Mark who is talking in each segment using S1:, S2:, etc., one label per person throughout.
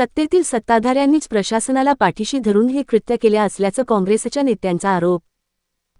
S1: सत्तेतील सत्ताधाऱ्यांनीच प्रशासनाला पाठीशी धरून हे कृत्य केले असल्याचं काँग्रेसच्या नेत्यांचा आरोप.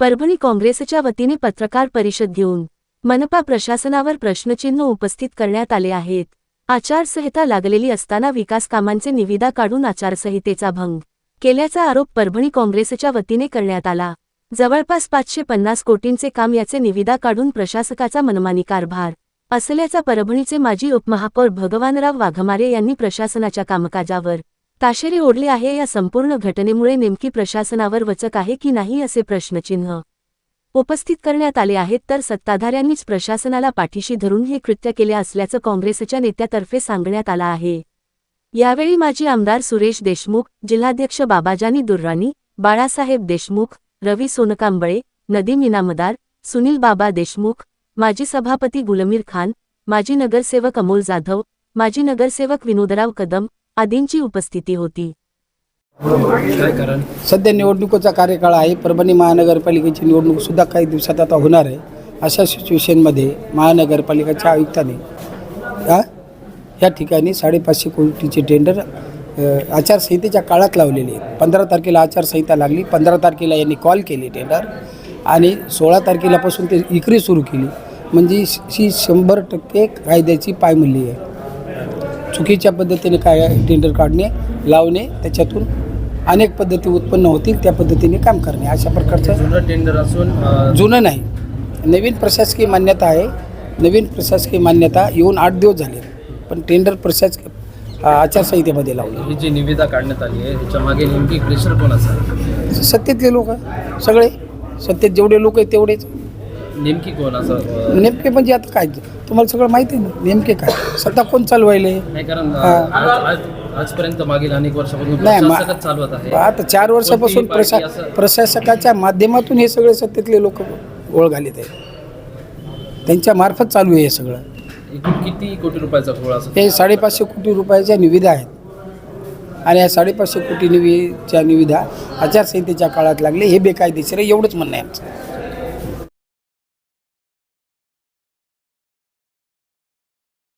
S1: परभणी काँग्रेसच्या वतीने पत्रकार परिषद घेऊन मनपा प्रशासनावर प्रश्नचिन्ह उपस्थित करण्यात आले आहेत. आचारसंहिता लागलेली असताना विकास कामांचे निविदा काढून आचारसंहितेचा भंग केल्याचा आरोप परभणी काँग्रेसच्या वतीने करण्यात आला. जवळपास पाचशे पन्नास कोटींचे काम याचे निविदा काढून प्रशासकाचा मनमानी कारभार असल्याचा परभणीचे माजी उपमहापौर भगवानराव वाघमारे यांनी प्रशासनाच्या कामकाजावर ताशेरे ओढले आहे. या संपूर्ण घटनेमुळे नेमकी प्रशासनावर वचक आहे की नाही असे प्रश्नचिन्ह उपस्थित करण्यात आले आहेत. तर सत्ताधाऱ्यांनीच प्रशासनाला पाठीशी धरून हे कृत्य केले असल्याचं काँग्रेसच्या नेत्यातर्फे सांगण्यात आलं आहे. यावेळी माजी आमदार सुरेश देशमुख जिल्हाध्यक्ष बाबाजानी दुर्राणी बाळासाहेब देशमुख रवी सोनकांबळे नदीम इनामदार सुनील बाबा देशमुख माजी सभापती गुलमीर खान माजी नगरसेवक अमोल जाधव माजी नगरसेवक विनोदराव कदम आदींची उपस्थिती होती.
S2: सध्या निवडणुकीचा कार्यकाळ आहे. परभणी महानगरपालिकेची निवडणूक सुद्धा काही दिवसात आता होणार आहे. अशा सिच्युएशनमध्ये महानगरपालिकेच्या आयुक्ताने या या ठिकाणी साडेपाचशे कोटीचे टेंडर आचारसंहितेच्या काळात लावलेले आहेत पंधरा तारखेला आचारसंहिता लागली. पंधरा तारखेला यांनी कॉल केली टेंडर आणि सोळा तारखेलापासून ते विक्री सुरू केली. म्हणजे ही शंभर टक्के कायद्याची पायमल्ली आहे. चुकीच्या पद्धतीने काय टेंडर काढणे लावणे त्याच्यातून अनेक पद्धती उत्पन्न होतील त्या पद्धतीने काम करणे. अशा प्रकारचं
S3: जुनं टेंडर असून
S2: जुनं नाही. नवीन प्रशासकीय मान्यता आहे. नवीन प्रशासकीय मान्यता येऊन आठ दिवस झाले. पण टेंडर प्रशास आचारसंहितेमध्ये लावलं.
S3: ही जी निविदा काढण्यात आली आहे ह्याच्या मागे नेमकी प्रेशर कोणाचं आहे?
S2: सत्तेतले लोक सगळे. सत्तेत जेवढे लोक आहेत तेवढेच.
S3: नेमकी कोण असं
S2: नेमके म्हणजे आता काय तुम्हाला सगळं माहिती आहे नेमके काय? सत्ता कोण चालवायले?
S3: नाही कारण अं. आज आज- आजपर्यंत मागील अनेक वर्षापासून
S2: नाही, मा-
S3: प्रशासकच चालवत आहे.
S2: आता चार वर्षापासून
S3: कोणतीही
S2: प्रशा
S3: पार्टी असं-
S2: प्रशासकाच्या माध्यमातून हे सगळे सत्तेतले लोक ओळ घालीत आहेत त्यांच्या मार्फत चालू आहे हे सगळं.
S3: एकूण किती कोटी रुपयाचा घोळा असं?
S2: हे साडेपाचशे कोटी रुपयाच्या निविदा आहेत. आणि या साडेपाचशे कोटी निविच्या निविदा आचारसंहितेच्या काळात लागले हे बेकायदेशीर आहे एवढंच म्हणणं आहे आमचं.